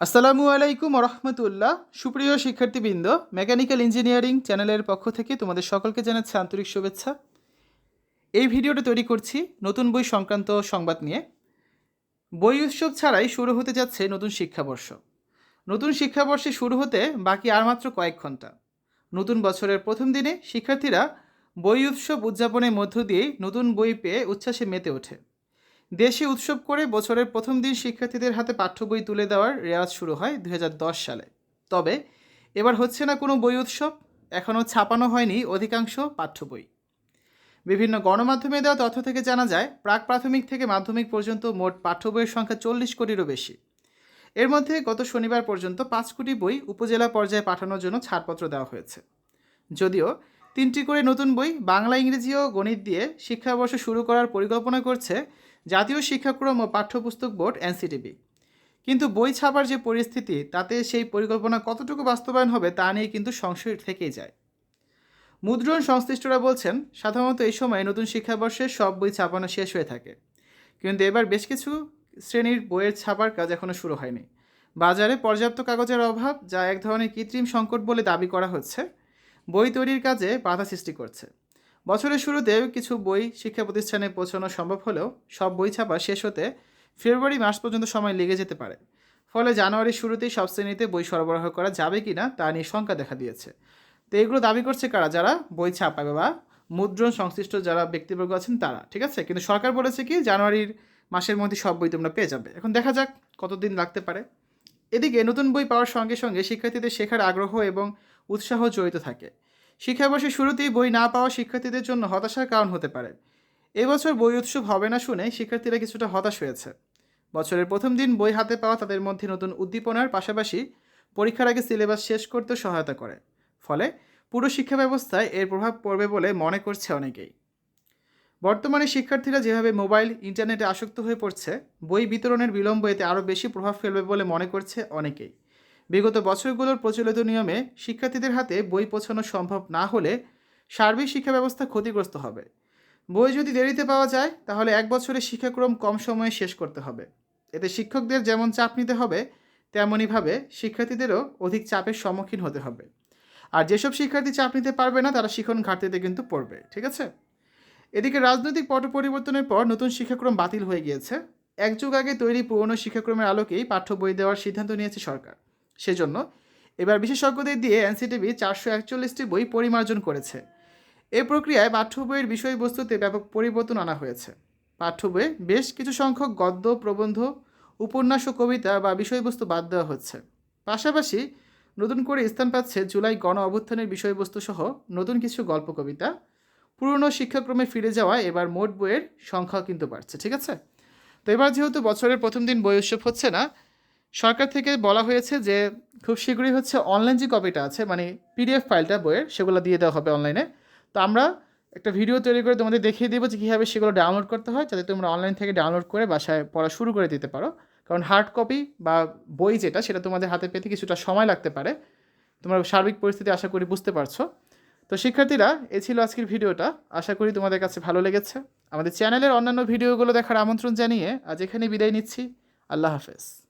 আসসালামু আলাইকুম রহমতুল্লাহ সুপ্রিয় শিক্ষার্থীবৃন্দ, মেকানিক্যাল ইঞ্জিনিয়ারিং চ্যানেলের পক্ষ থেকে তোমাদের সকলকে জানাচ্ছে আন্তরিক শুভেচ্ছা। এই ভিডিওটা তৈরি করছি নতুন বই সংক্রান্ত সংবাদ নিয়ে। বই উৎসব ছাড়াই শুরু হতে যাচ্ছে নতুন শিক্ষাবর্ষ। নতুন শিক্ষাবর্ষে শুরু হতে বাকি আর মাত্র কয়েক ঘণ্টা। নতুন বছরের প্রথম দিনে শিক্ষার্থীরা বই উৎসব উদযাপনের মধ্য দিয়ে নতুন বই পেয়ে উচ্ছ্বাসে মেতে ওঠে। দেশে উৎসব করে বছরের প্রথম দিন শিক্ষার্থীদের হাতে পাঠ্য বই তুলে দেওয়ার রেওয়াজ শুরু হয় দুই হাজার দশ সালে। তবে এবার হচ্ছে না কোনো বই উৎসব, এখনও ছাপানো হয়নি অধিকাংশ পাঠ্য বই। বিভিন্ন গণমাধ্যমে দেওয়া তথ্য থেকে জানা যায়, প্রাক প্রাথমিক থেকে মাধ্যমিক পর্যন্ত মোট পাঠ্য বইয়ের সংখ্যা চল্লিশ কোটিরও বেশি। এর মধ্যে গত শনিবার পর্যন্ত পাঁচ কোটি বই উপজেলা পর্যায়ে পাঠানোর জন্য ছাড়পত্র দেওয়া হয়েছে। যদিও তিনটি করে নতুন বই বাংলা, ইংরেজি ও গণিত দিয়ে শিক্ষাবর্ষ শুরু করার পরিকল্পনা করছে জাতীয় শিক্ষাক্রম ও পাঠ্যপুস্তক বোর্ড, এনসিটিবি। কিন্তু বই ছাপার যে পরিস্থিতি, তাতে সেই পরিকল্পনা কতটুকু বাস্তবায়ন হবে তা নিয়ে কিন্তু সংশয় থেকেই যায়। মুদ্রণ সংশ্লিষ্টরা বলছেন, সাধারণত এই সময় নতুন শিক্ষাবর্ষে সব বই ছাপানো শেষ হয়ে থাকে। কিন্তু এবার বেশ কিছু শ্রেণির বইয়ের ছাপার কাজ এখনও শুরু হয়নি। বাজারে পর্যাপ্ত কাগজের অভাব, যা এক ধরনের কৃত্রিম সংকট বলে দাবি করা হচ্ছে। বই তৈরির কাজে বাধা সৃষ্টি করছে। বছরের শুরুতে কিছু বই শিক্ষা প্রতিষ্ঠানে পৌঁছানো সম্ভব হলেও সব বই ছাপা শেষ হতে ফেব্রুয়ারি মাস পর্যন্ত সময় লেগে যেতে পারে। ফলে জানুয়ারির শুরুতেই সব শ্রেণীতে বই সরবরাহ করা যাবে কি না তা নিয়ে শঙ্কা দেখা দিয়েছে। তো এগুলো দাবি করছে কারা? যারা বই ছাপাবে বা মুদ্রণ সংশ্লিষ্ট যারা ব্যক্তিবর্গ আছেন তারা, ঠিক আছে? কিন্তু সরকার বলেছে কি, জানুয়ারির মাসের মধ্যে সব বই তোমরা পেয়ে যাবে। এখন দেখা যাক কতদিন লাগতে পারে। এদিকে নতুন বই পাওয়ার সঙ্গে সঙ্গে শিক্ষার্থীদের শেখার আগ্রহ এবং উৎসাহ জড়িত থাকে। শিক্ষাবর্ষের শুরুতেই বই না পাওয়া শিক্ষার্থীদের জন্য হতাশার কারণ হতে পারে। এবছর বই উৎসব হবে না শুনে শিক্ষার্থীরা কিছুটা হতাশ হয়েছে। বছরের প্রথম দিন বই হাতে পাওয়া তাদের মধ্যে নতুন উদ্দীপনার পাশাপাশি পরীক্ষার আগে সিলেবাস শেষ করতে সহায়তা করে। ফলে পুরো শিক্ষা ব্যবস্থায় এর প্রভাব পড়বে বলে মনে করছে অনেকেই। বর্তমানে শিক্ষার্থীরা যেভাবে মোবাইল, ইন্টারনেটে আসক্ত হয়ে পড়ছে, বই বিতরণের বিলম্ব এতে আরও বেশি প্রভাব ফেলবে বলে মনে করছে অনেকেই। বিগত বছরগুলোর প্রচলিত নিয়মে শিক্ষার্থীদের হাতে বই পৌঁছানো সম্ভব না হলে সার্বিক শিক্ষা ব্যবস্থা ক্ষতিগ্রস্ত হবে। বই যদি দেরিতে পাওয়া যায়, তাহলে এক বছরের শিক্ষাক্রম কম সময়ে শেষ করতে হবে। এতে শিক্ষকদের যেমন চাপ নিতে হবে, তেমনইভাবে শিক্ষার্থীদেরও অধিক চাপের সম্মুখীন হতে হবে। আর যেসব শিক্ষার্থী চাপ নিতে পারবে না, তারা শিখন ঘাটতিতে কিন্তু পড়বে, ঠিক আছে? এদিকে রাজনৈতিক পট পরিবর্তনের পর নতুন শিক্ষাক্রম বাতিল হয়ে গিয়েছে। এক যুগ আগে তৈরি পুরনো শিক্ষাক্রমের আলোকেই পাঠ্য বই দেওয়ার সিদ্ধান্ত নিয়েছে সরকার। সেজন্য এবার বিশেষজ্ঞদের দিয়ে এনসিটিভি চারশো একচল্লিশটি বই পরিমার্জন করেছে। এ প্রক্রিয়ায় পাঠ্য বইয়ের বিষয়বস্তুতে ব্যাপক পরিবর্তন আনা হয়েছে। পাঠ্য বইয়ে বেশ কিছু সংখ্যক গদ্য, প্রবন্ধ, উপন্যাস ও কবিতা বা বিষয়বস্তু বাদ দেওয়া হচ্ছে। পাশাপাশি নতুন করে স্থান পাচ্ছে জুলাই গণ অভ্যুত্থানের বিষয়বস্তু সহ নতুন কিছু গল্প, কবিতা। পুরনো শিক্ষাক্রমে ফিরে যাওয়া এবার মোট বইয়ের সংখ্যা কিন্তু বাড়ছে, ঠিক আছে? তো এবার যেহেতু বছরের প্রথম দিন বই উৎসব হচ্ছে না সরকার থেকে বলা হয়েছে যে খুব শীঘ্রই হচ্ছে অনলাইন যে কপিটা আছে মানে পিডিএফ ফাইলটা বইয়ের, সেগুলো দিয়ে দেওয়া হবে অনলাইনে তো আমরা একটা ভিডিও তৈরি করে তোমাদের দেখিয়ে দেবো যে কীভাবে সেগুলো ডাউনলোড করতে হয়, যাতে তোমরা অনলাইন থেকে ডাউনলোড করে বাসায় পড়া শুরু করে দিতে পারো। কারণ হার্ড কপি বা বই যেটা, সেটা তোমাদের হাতে পেতে কিছুটা সময় লাগতে পারে। তোমরা সার্বিক পরিস্থিতি আশা করি বুঝতে পারছ। তো শিক্ষার্থীরা, এ ছিল আজকের ভিডিওটা আশা করি তোমাদের কাছে ভালো লেগেছে। আমাদের চ্যানেলের অন্যান্য ভিডিওগুলো দেখার আমন্ত্রণ জানিয়ে আজ এখানে বিদায় নিচ্ছি। আল্লাহ হাফেজ।